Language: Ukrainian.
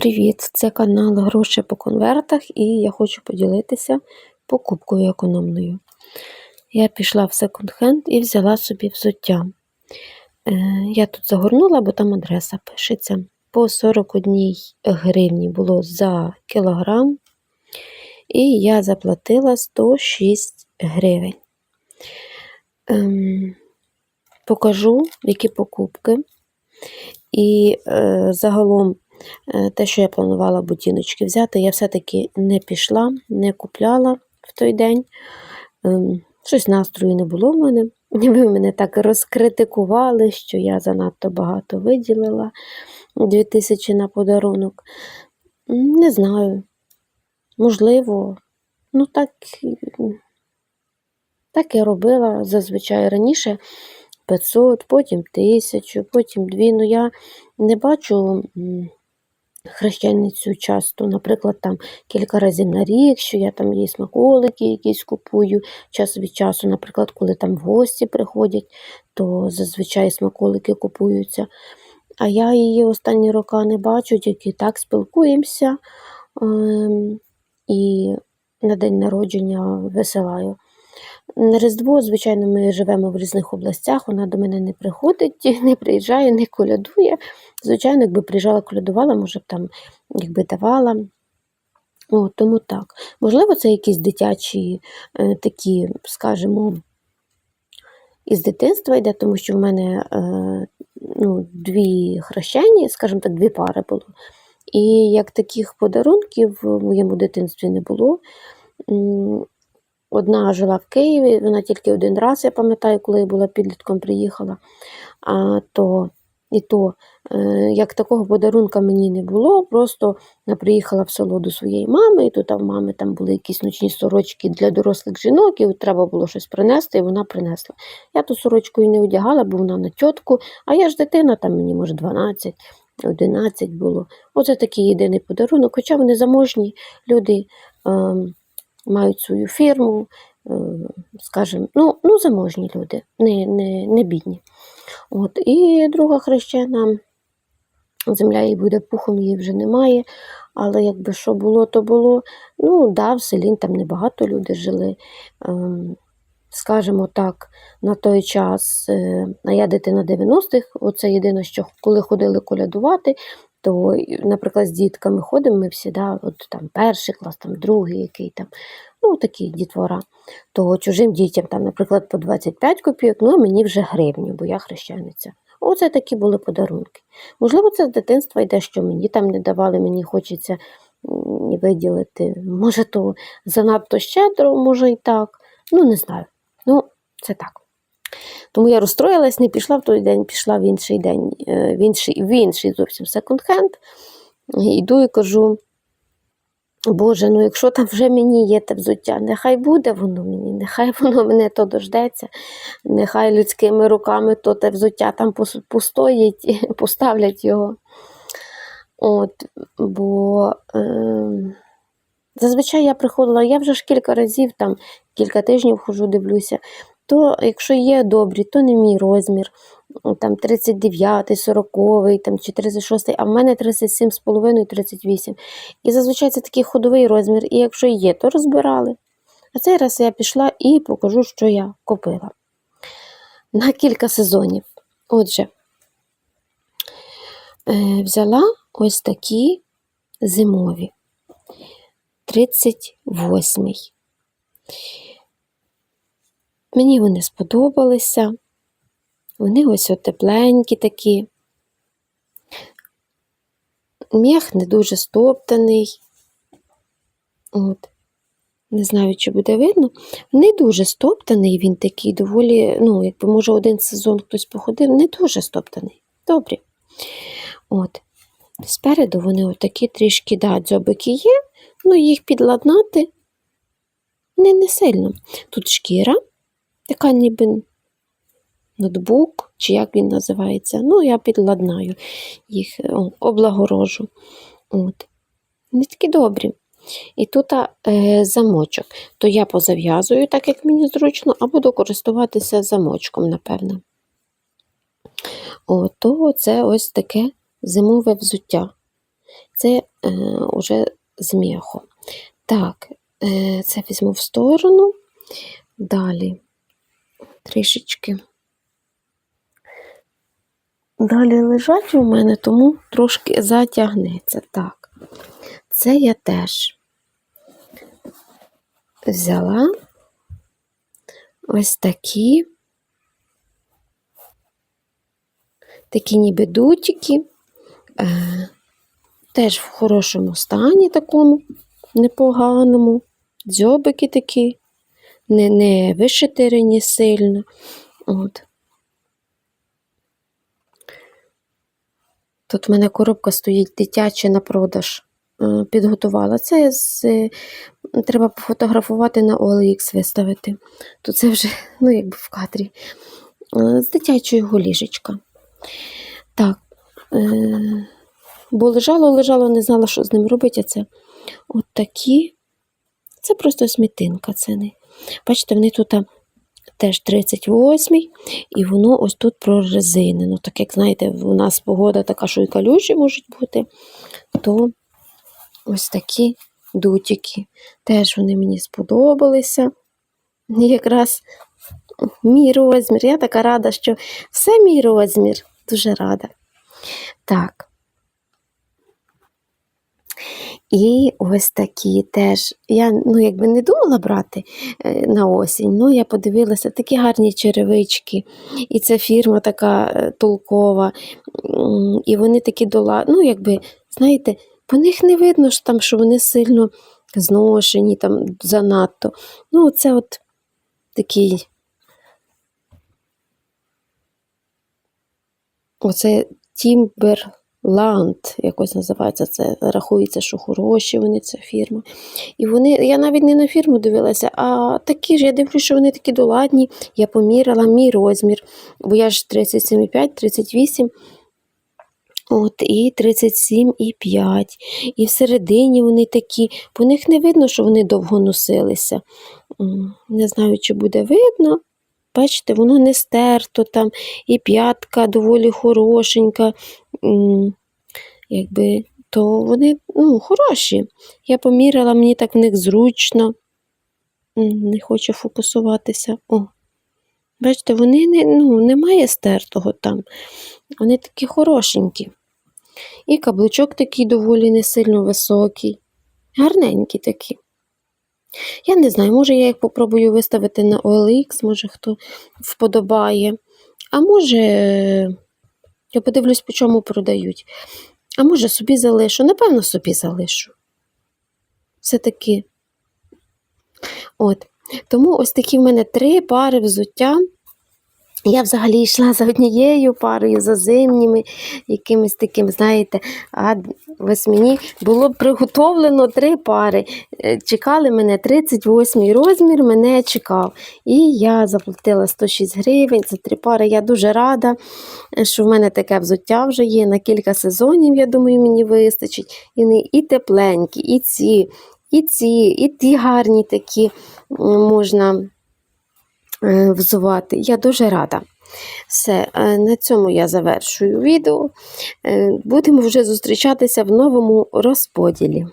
Привіт! Це канал Гроші по конвертах і я хочу поділитися покупкою економною. Я пішла в секонд-хенд і взяла собі взуття. Е, Я тут загорнула, бо там адреса пишеться. По 41 гривні було за кілограм, і я заплатила 106 гривень. Ем, Покажу, які покупки. І е, загалом те, що я планувала бутіночки взяти, я все-таки не пішла, не купляла в той день. Ем, щось настрою не було в мене. Ви мене так розкритикували, що я занадто багато виділила 2000 на подарунок. Не знаю. Можливо, ну так, так я робила зазвичай раніше 500, потім 1000, потім 2. Ну я не бачу хрещеницю часто, наприклад, там кілька разів на рік, що я там їй смаколики якісь купую час від часу, наприклад, коли там гості приходять, то зазвичай смаколики купуються. А я її останні роки не бачу, тільки так спілкуємося ем, і на день народження висилаю. На Різдво, звичайно, ми живемо в різних областях, вона до мене не приходить, не приїжджає, не колядує. Звичайно, якби приїжджала, колядувала, може б там якби давала. О, Тому так. Можливо, це якісь дитячі е, такі, скажімо, із дитинства йде, тому що в мене е, ну, дві хрещені, скажімо так, дві пари було. І як таких подарунків в моєму дитинстві не було. Одна жила в Києві, вона тільки один раз, я пам'ятаю, коли я була підлітком, приїхала. А, то і то, е, як такого подарунка мені не було, просто я приїхала в село до своєї мами, і тут в мами там були якісь ночні сорочки для дорослих жінок, і треба було щось принести, і вона принесла. Я ту сорочку і не одягала, бо вона на тітку, а я ж дитина, там мені, може, 12, 11 було. Оце такий єдиний подарунок. Хоча вони заможні люди. Ем, мають свою фірму, е, скажімо, ну, ну заможні люди, не не, не бідні. От. І друга хрещена, земля їй буде пухом, її вже немає. Але якби що було, то було. Ну, да, в селі там небагато людей жили. Ем, скажімо так, на той час, е, а я дитина 90-х, оце єдине, що коли ходили колядувати, то, наприклад, з дітками ходимо, ми всі, да, от там перший клас, там другий, який там, ну такі дітвора, то чужим дітям, там, наприклад, по 25 копійок, ну а мені вже гривню, бо я хрещениця. Оце такі були подарунки. Можливо, це з дитинства йде, що мені там не давали, мені хочеться виділити. Може, то занадто щедро, може і так. Ну, не знаю. Ну, це так. Тому я розстроїлась, не пішла в той день, пішла в інший день, е, в інший в інший зовсім секонд-хенд. Йду і кажу, Боже, ну якщо там вже мені є те взуття, нехай буде воно мені, нехай воно мене то дождеться, нехай людськими руками то те взуття там постоїть, поставлять його. От, Бо е, зазвичай я приходила, я вже ж кілька разів, там кілька тижнів хожу, дивлюся то якщо є добрі, то не мій розмір. Там 39, 40, там, чи 36, а в мене 37,5 38. І зазвичай це такий ходовий розмір. І якщо є, то розбирали. А цей раз я пішла і покажу, що я купила. На кілька сезонів. Отже, е, взяла ось такі зимові. 38. Мені вони сподобалися. Вони ось тепленькі такі. М'ях не дуже стоптаний. От. Не знаю, чи буде видно. Не дуже стоптаний він такий, доволі, ну, якби, може, один сезон хтось походив, не дуже стоптаний. Добре. От. Спереду вони отакі трішки да, дзьобики є, ну їх підладнати не, не сильно. Тут шкіра така ніби ноутбук, чи як він називається. Ну, я підладнаю їх, облагорожу. От. Вони такі добрі. І тут е, замочок. То я позав'язую, так як мені зручно, а буду користуватися замочком, напевно. О, то це ось таке зимове взуття. Це е, уже з м'яхом. Так, е, це візьму в сторону. Далі трішечки. Далі лежать у мене, тому трошки затягнеться. Так, це я теж взяла. Ось такі, такі ніби дутики, е, теж в хорошому стані такому, непоганому, дзьобики такі, не, не вишитирені сильно. От. Тут в мене коробка стоїть дитяча на продаж. Е, Підготувала. Це з, треба пофотографувати на OLX виставити. То це вже, ну, якби в кадрі. Е, З дитячої голіжечка. Так. Е, бо лежало, лежало, не знала, що з ним робити. Це от такі. Це просто смітинка. Це не. Бачите, вони тут теж 38 і воно ось тут прорезинено. Так як знаєте, у нас погода така, що і калюжі можуть бути, то ось такі дутики. Теж вони мені сподобалися. І Якраз мій розмір. Я така рада, що все мій розмір. Дуже рада. Так. І ось такі теж. Я ну, якби не думала брати е, на осінь, ну я подивилася, такі гарні черевички. І це фірма така е, толкова. І вони такі дола, ну, якби, знаєте, по них не видно що там, що вони сильно зношені, там занадто. Ну, це от такий. Оце Тімберланд, якось називається це. Рахується, що хороші вони, ця фірма. І вони, я навіть не на фірму дивилася, а такі ж, я дивлюся, що вони такі доладні. Я поміряла мій розмір, бо я ж 37,5, 38. От, і 37,5. І всередині вони такі, по них не видно, що вони довго носилися. Не знаю, чи буде видно. Бачите, воно не стерто там, і п'ятка доволі хорошенька. Якби, то вони ну, хороші. Я поміряла, мені так в них зручно. Не хочу фокусуватися. О. Бачите, вони не, ну, немає стертого там. Вони такі хорошенькі. І каблучок такий доволі не сильно високий. Гарненькі такі. Я не знаю, може я їх попробую виставити на OLX, може хто вподобає. А може, я подивлюсь, по чому продають. А може, собі залишу. Напевно, собі залишу. Все-таки. От. Тому ось такі в мене три пари взуття. Я взагалі йшла за однією парою, за зимніми, якимись таким, знаєте, а ось мені було приготовлено три пари. Е, Чекали мене 38 розмір, мене чекав. І я заплатила 106 гривень за три пари. Я дуже рада, що в мене таке взуття вже є на кілька сезонів, я думаю, мені вистачить. І, і тепленькі, і ці, і ці, і ті гарні такі можна взувати. Я дуже рада. Все, е, на цьому я завершую відео. Е, Будемо вже зустрічатися в новому розподілі.